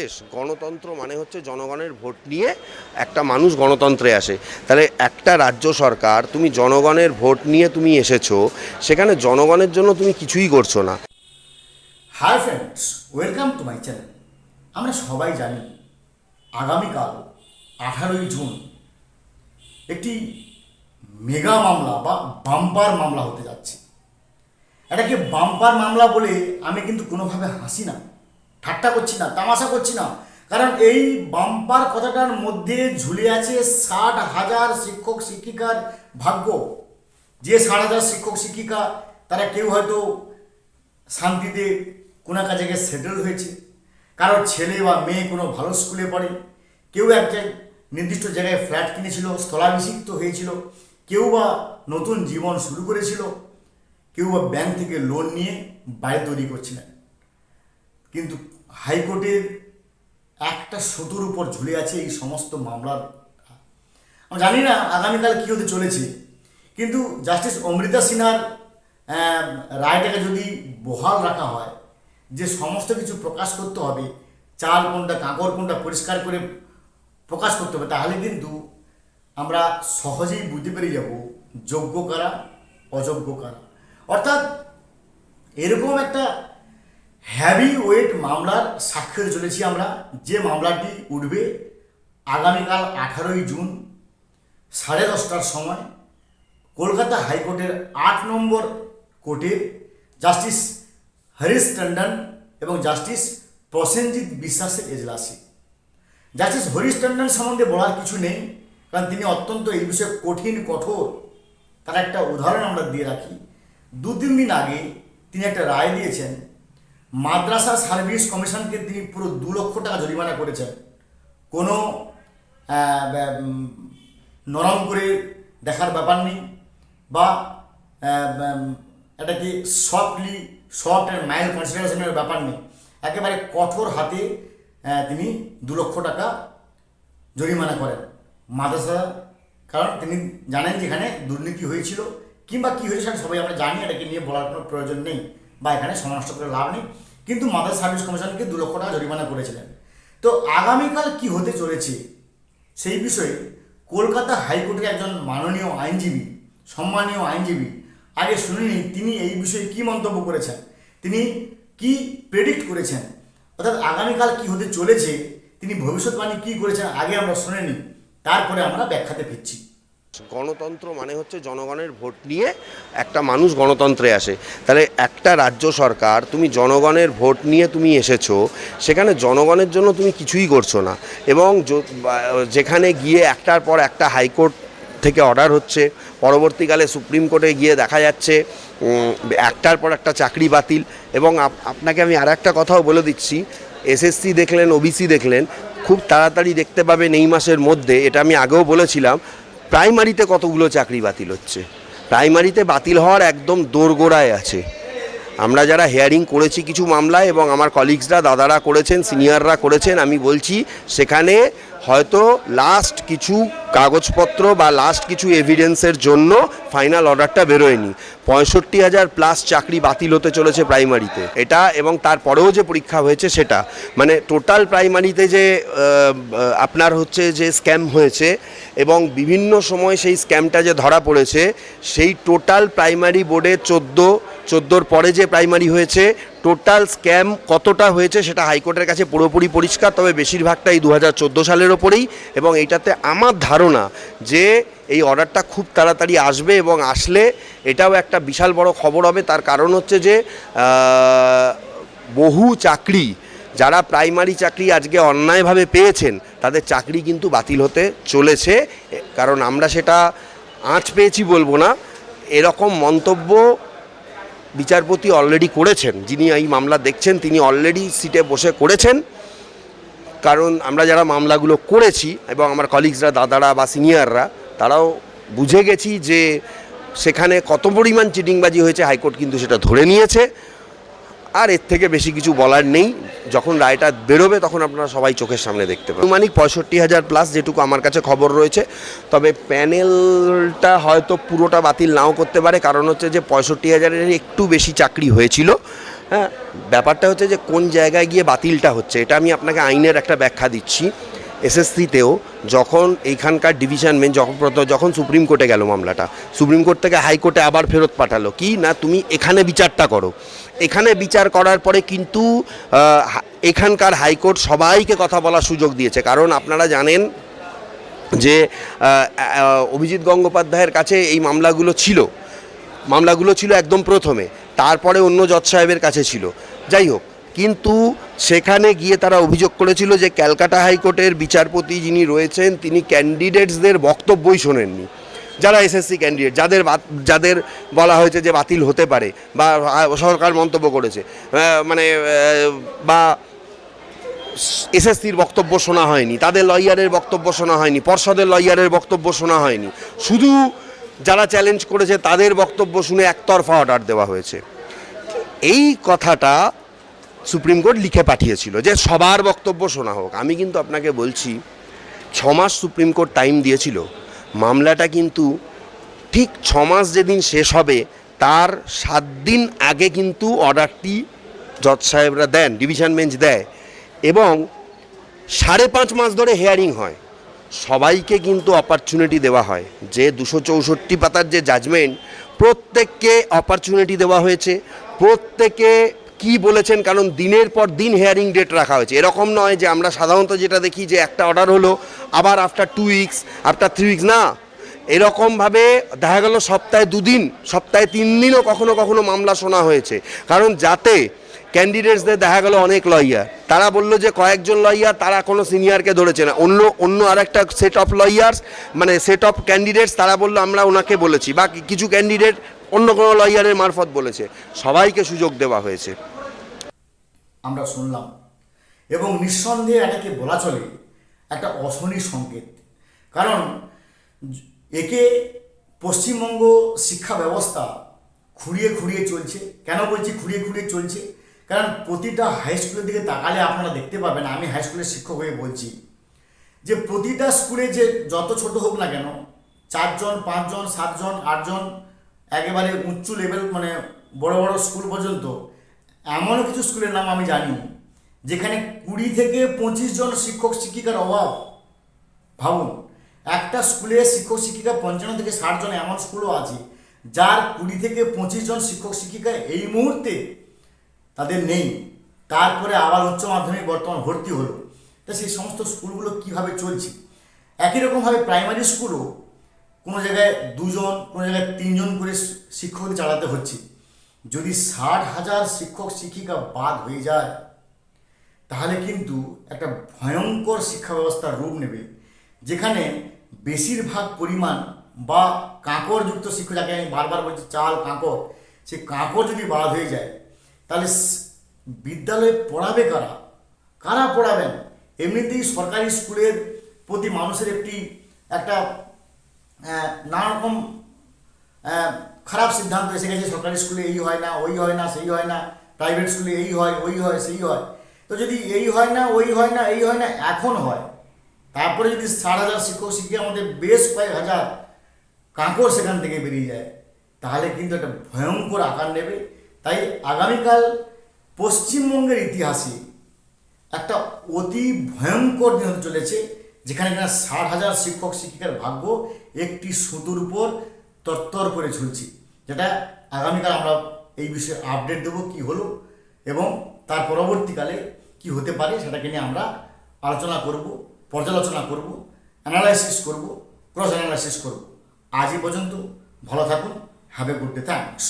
দেশ, গণতন্ত্র মানে হচ্ছে জনগণের ভোট নিয়ে একটা মানুষ গণতন্ত্রে আসে। তাহলে একটা রাজ্য সরকার, তুমি জনগণের ভোট নিয়ে তুমি এসেছ, সেখানে জনগণের জন্য তুমি কিছুই করছ না। Hi friends welcome to my channel আমরা সবাই জানি, আগামীকাল আঠারোই জুন একটি মেগা মামলা বা বাম্পার মামলা হতে যাচ্ছে। এটাকে বাম্পার মামলা বলে আমি কিন্তু কোনোভাবে হাসি না। ঠাট্টা করছি না, তামাশা করছি না। কারণ এই বাম্পার কথাটার মধ্যে ঝুলে আছে ষাট হাজার শিক্ষক শিক্ষিকার ভাগ্য। যে ষাট হাজার শিক্ষক শিক্ষিকা, তারা কেউ হয়তো শান্তিতে কোনো একটা জায়গায় সেটেল হয়েছে। কারোর ছেলে বা মেয়ে কোনো ভালো স্কুলে পড়ে, কেউ একটা নির্দিষ্ট জায়গায় ফ্ল্যাট কিনেছিল, স্থলাভিষিক্ত হয়েছিল, কেউ বা নতুন জীবন শুরু করেছিল, কেউ বা ব্যাংক থেকে লোন নিয়ে বাড়ি তৈরি করছিলেন। কিন্তু হাইকোর্টের একটা সুতোর উপর ঝুলে আছে এই সমস্ত মামলার। আমি জানি না আগামীকাল কী হতে চলেছে, কিন্তু জাস্টিস অমৃতা সিনহার রায়টাকে যদি বহাল রাখা হয়, যে সমস্ত কিছু প্রকাশ করতে হবে, চাল কোনটা, কাঁকর কোনটা পরিষ্কার করে প্রকাশ করতে হবে, তাহলে কিন্তু আমরা সহজেই বুঝতে পেরে যাব যোগ্য কারা, অযোগ্য কারা। অর্থাৎ এরকম একটা হ্যাভি ওয়েট মামলার সাক্ষ্য চলেছি আমরা। যে মামলাটি উঠবে আগামীকাল আঠারোই জুন সাড়ে দশটার সময় কলকাতা হাইকোর্টের আট নম্বর কোর্টে জাস্টিস হরিশ টন্ডন এবং জাস্টিস প্রসেনজিৎ বিশ্বাসের এজলাসে। জাস্টিস হরিশ টন্ডন সম্বন্ধে বলার কিছু নেই, কারণ তিনি অত্যন্ত এই বিষয়ে কঠিন, কঠোর। তার একটা উদাহরণ আমরা দিয়ে রাখি। দু তিন দিন আগে তিনি একটা রায় দিয়েছেন মাদ্রাসা সার্ভিস কমিশনকে তিনি পুরো দু লক্ষ টাকা জরিমানা করেছেন। কোনো নরম করে দেখার ব্যাপার নেই বা এটাকে সফটলি সফট অ্যান্ড মাইল্ড কনসিডারেশনের ব্যাপার নেই। একেবারে কঠোর হাতে তিনি দু লক্ষ টাকা জরিমানা করেন। মাদ্রাসা, কারণ তিনি জানেন যে এখানে দুর্নীতি হয়েছিল। কিংবা কী হয়েছে সেটা সবাই আমরা জানি, এটাকে নিয়ে বলার কোনো প্রয়োজন নেই। বা এখানে সমানষ্ট করে লাভ নেই। কিন্তু মাদ্রাসা সার্ভিস কমিশনকে দু লক্ষ টাকা জরিমানা করেছিলেন। তো আগামীকাল কি হতে চলেছে সেই বিষয়ে কলকাতা হাইকোর্টের একজন মাননীয় আইনজীবী, সম্মানীয় আইনজীবী আগে শুনিনি, তিনি এই বিষয়ে কি মন্তব্য করেছেন? তিনি কি প্রেডিক্ট করেছেন? অর্থাৎ আগামীকাল কি হতে চলেছে, তিনি ভবিষ্যৎবাণী কি করেছেন, আগে আমরা শুনে নিই তারপরে আমরা ব্যাখ্যাতে ফিরছি। গণতন্ত্র মানে হচ্ছে জনগণের ভোট নিয়ে একটা মানুষ গণতন্ত্রে আসে। তাহলে একটা রাজ্য সরকার, তুমি জনগণের ভোট নিয়ে তুমি এসেছ, সেখানে জনগণের জন্য তুমি কিছুই করছ না। এবং যেখানে গিয়ে একটার পর একটা হাইকোর্ট থেকে অর্ডার হচ্ছে, পরবর্তীকালে সুপ্রিম কোর্টে গিয়ে দেখা যাচ্ছে একটার পর একটা চাকরি বাতিল। এবং আপনাকে আমি আর একটা কথাও বলে দিচ্ছি, এসএসসি দেখলেন, ওবিসি দেখলেন, খুব তাড়াতাড়ি দেখতে পাবেন এই মাসের মধ্যে, এটা আমি আগেও বলেছিলাম। প্রাইমারিতে কতগুলো চাকরি বাতিল হচ্ছে? প্রাইমারিতে বাতিল হওয়ার একদম দোরগোড়ায় আছে। আমরা যারা হেয়ারিং করেছি কিছু মামলায় এবং আমার কলিগসরা দাদারা করেছেন সিনিয়ররা করেছেন, আমি বলছি সেখানে হয়তো লাস্ট কিছু কাগজপত্র বা লাস্ট কিছু এভিডেন্সের জন্য ফাইনাল অর্ডারটা বেরোয়নি। পঁয়ষট্টি হাজার প্লাস চাকরি বাতিল হতে চলেছে প্রাইমারিতে এটা এবং তারপরেও যে পরীক্ষা হয়েছে সেটা। মানে টোটাল প্রাইমারিতে যে আপনার হচ্ছে যে স্ক্যাম হয়েছে এবং বিভিন্ন সময় সেই স্ক্যামটা যে ধরা পড়েছে, সেই টোটাল প্রাইমারি বোর্ডে চোদ্দ চোদ্দোর পরে যে প্রাইমারি হয়েছে, টোটাল স্ক্যাম কতটা হয়েছে সেটা হাইকোর্টের কাছে পুরোপুরি পরিষ্কার, তবে বেশিরভাগটাই দু হাজার চোদ্দ সালের ওপরেই এবং এইটাতে আমার ধারণা যে এই অর্ডারটা খুব তাড়াতাড়ি আসবে এবং আসলে এটাও একটা বিশাল বড় খবর হবে। তার কারণ হচ্ছে যে বহু চাকরি, যারা প্রাইমারি চাকরি আজকে অন্যায়ভাবে পেয়েছেন, তাদের চাকরি কিন্তু বাতিল হতে চলেছে। কারণ আমরা সেটা আঁচ পেয়েছি বলব না। এরকম মন্তব্য বিচারপতি অলরেডি করেছেন। যিনি এই মামলা দেখছেন, তিনি অলরেডি সিটে বসে করেছেন। কারণ আমরা যারা মামলাগুলো করেছি এবং আমার কলিগসরা দাদারা বা সিনিয়ররা তারাও বুঝে গেছি যে সেখানে কত পরিমাণ চিটিংবাজি হয়েছে, হাইকোর্ট কিন্তু সেটা ধরে নিয়েছে। আর এর থেকে বেশি কিছু বলার নেই। যখন রায়টা বেরোবে, তখন আপনারা সবাই চোখের সামনে দেখতে পাবেন। আনুমানিক পঁয়ষট্টি হাজার প্লাস যেটুকু আমার কাছে খবর রয়েছে, তবে প্যানেলটা হয়তো পুরোটা বাতিল নাও করতে পারে। কারণ হচ্ছে যে পঁয়ষট্টি হাজারের একটু বেশি চাকরি হয়েছিল। হ্যাঁ ব্যাপারটা হচ্ছে যে কোন জায়গায় গিয়ে বাতিলটা হচ্ছে, এটা আমি আপনাকে আইনের একটা ব্যাখ্যা দিচ্ছি। এসএসসিতেও যখন এইখানকার ডিভিশন বেঞ্চ যখন যখন সুপ্রিম কোর্টে গেল মামলাটা, সুপ্রিম কোর্ট থেকে হাইকোর্টে আবার ফেরত পাঠালো। কি না তুমি এখানে বিচারটা করো? এখানে বিচার করার পরে কিন্তু এখানকার হাইকোর্ট সবাইকে কথা বলার সুযোগ দিয়েছে। কারণ আপনারা জানেন যে অভিজিৎ গঙ্গোপাধ্যায়ের কাছে এই মামলাগুলো ছিল। মামলাগুলো ছিল একদম প্রথমে। তারপরে অন্য জজ সাহেবের কাছে ছিল। যাই হোক কিন্তু সেখানে গিয়ে তারা অভিযোগ করেছিল যে ক্যালকাটা হাইকোর্টের বিচারপতি যিনি রয়েছেন, তিনি ক্যান্ডিডেটসদের বক্তব্যই শোনেননি। যারা এসএসসি ক্যান্ডিডেট, যাদের যাদের বলা হয়েছে যে বাতিল হতে পারে বা সরকার মন্তব্য করেছে মানে বা এসএসসির বক্তব্য শোনা হয়নি, তাদের লয়ারের বক্তব্য শোনা হয়নি, পর্ষদের লয়ারের বক্তব্য শোনা হয়নি। শুধু যারা চ্যালেঞ্জ করেছে তাদের বক্তব্য শুনে একতরফা অর্ডার দেওয়া হয়েছে। এই কথাটা সুপ্রিম কোর্ট লিখে পাঠিয়েছিল যে সবার বক্তব্য শোনা হোক। আমি কিন্তু আপনাকে বলছি, ছ মাস সুপ্রিম কোর্ট টাইম দিয়েছিল। মামলাটা কিন্তু ঠিক ছ মাস যেদিন শেষ হবে, তার সাত দিন আগে কিন্তু অর্ডারটি জজ সাহেবরা দেন, ডিভিশন বেঞ্চ দেয় এবং সাড়ে পাঁচ মাস ধরে হেয়ারিং হয়। সবাইকে কিন্তু অপরচুনিটি দেওয়া হয়। যে দুশো চৌষট্টি পাতার যে জাজমেন্ট প্রত্যেককে অপরচুনিটি দেওয়া হয়েছে। প্রত্যেকে কি বলেছেন? কারণ দিনের পর দিন হেয়ারিং ডেট রাখা হয়েছে। এরকম নয় যে আমরা সাধারণত যেটা দেখি যে একটা অর্ডার হলো, আবার after two weeks after three weeks না। এরকমভাবে দেখা গেল সপ্তাহে দুদিন, সপ্তাহে তিন দিনও কখনো কখনো মামলা শোনা হয়েছে। কারণ যাতে ক্যান্ডিডেটসদের দেখা গেল অনেক লয়ার তারা বলল যে কয়েকজন লয়ার তারা কোনো সিনিয়রকে ধরেছে না। অন্য অন্য আরেকটা সেট অফ লয়ার্স মানে সেট অফ ক্যান্ডিডেটস তারা বলল, আমরা ওনাকে বলেছি। বা কিছু ক্যান্ডিডেট অন্য কোনো লয়ারের মারফত বলেছে। সবাইকে সুযোগ দেওয়া হয়েছে। আমরা শুনলাম। এবং নিঃসন্দেহে এটাকে বলা চলে একটা অশনি সংকেত। কারণ একে পশ্চিমবঙ্গ শিক্ষা ব্যবস্থা খুঁড়িয়ে খুঁড়িয়ে চলছে। কেন বলছি খুঁড়িয়ে খুঁড়িয়ে চলছে? কারণ প্রতিটা হাই স্কুলের দিকে তাকালে আপনারা দেখতে পাবেন, আমি হাই স্কুলের শিক্ষক হয়ে বলছি, যে প্রতিটা স্কুলে যে যত ছোট হোক না কেন, চারজন, পাঁচজন, সাতজন, আটজন, একেবারে উচ্চ লেভেল মানে বড় বড় স্কুল পর্যন্ত এমন কিছু স্কুলের নাম আমি জানি, যেখানে কুড়ি থেকে পঁচিশ জন শিক্ষক শিক্ষিকার অভাব। ভাবুন, একটা স্কুলে শিক্ষক শিক্ষিকা পঞ্চান্ন থেকে ষাট জন, এমন স্কুলও আছে, যার কুড়ি থেকে পঁচিশ জন শিক্ষক শিক্ষিকা এই মুহূর্তে তাদের নেই। তারপরে আবার উচ্চ মাধ্যমিক বর্তমান ভর্তি হলো। তা সেই সমস্ত স্কুলগুলো কীভাবে চলছে? একই রকমভাবে প্রাইমারি স্কুলও কোনো জায়গায় দুজন, কোনো জায়গায় তিনজন করে শিক্ষক চালাতে হচ্ছে। যদি ষাট হাজার শিক্ষক, শিক্ষিকা বাদ হয়ে যায়, তাহলে কিন্তু একটা ভয়ঙ্কর শিক্ষা ব্যবস্থার রূপ নেবে, যেখানে বেশিরভাগ পরিমাণ বা কাঁকড়যুক্ত শিক্ষক, যাকে আমি বারবার বলছি, চাল, কাঁকড় সে কাঁকড় যদি বাদ হয়ে যায় তাহলে বিদ্যালয়ে পড়াবে কারা? কারা পড়াবেন? এমনিতেই সরকারি স্কুলের প্রতি মানুষের একটি একটা আহ, নানা রকম খারাপ সিদ্ধান্ত এসে গেছে সরকারি স্কুলে এই হয় না ওই হয় না সেই হয় না প্রাইভেট স্কুলে এই হয় ওই হয় সেই হয়। তো যদি এই হয় না ওই হয় না এই হয় না এখন হয়। তারপরে যদি ষাট হাজার শিক্ষক শিক্ষিকার মধ্যে বেশ কয়েক হাজার কাঁকড় সেখান থেকে বেরিয়ে যায় তাহলে কিন্তু একটা ভয়ঙ্কর আকার নেবে। তাই আগামীকাল পশ্চিমবঙ্গের ইতিহাসে একটা অতি ভয়ঙ্কর দিন চলেছে, যেখানে কিনা ষাট হাজার শিক্ষক, শিক্ষিকার ভাগ্য একটি সুতোর উপর তরতর করে ঝুলছে। যেটা আগামীকাল আমরা এই বিষয়ে আপডেট দেবো কি হলো এবং তার পরবর্তীকালে কি হতে পারে সেটাকে নিয়ে আমরা আলোচনা করব, পর্যালোচনা করব অ্যানালাইসিস করব ক্রস অ্যানালাইসিস করব। আজ পর্যন্ত, ভালো থাকুন have a good day thanks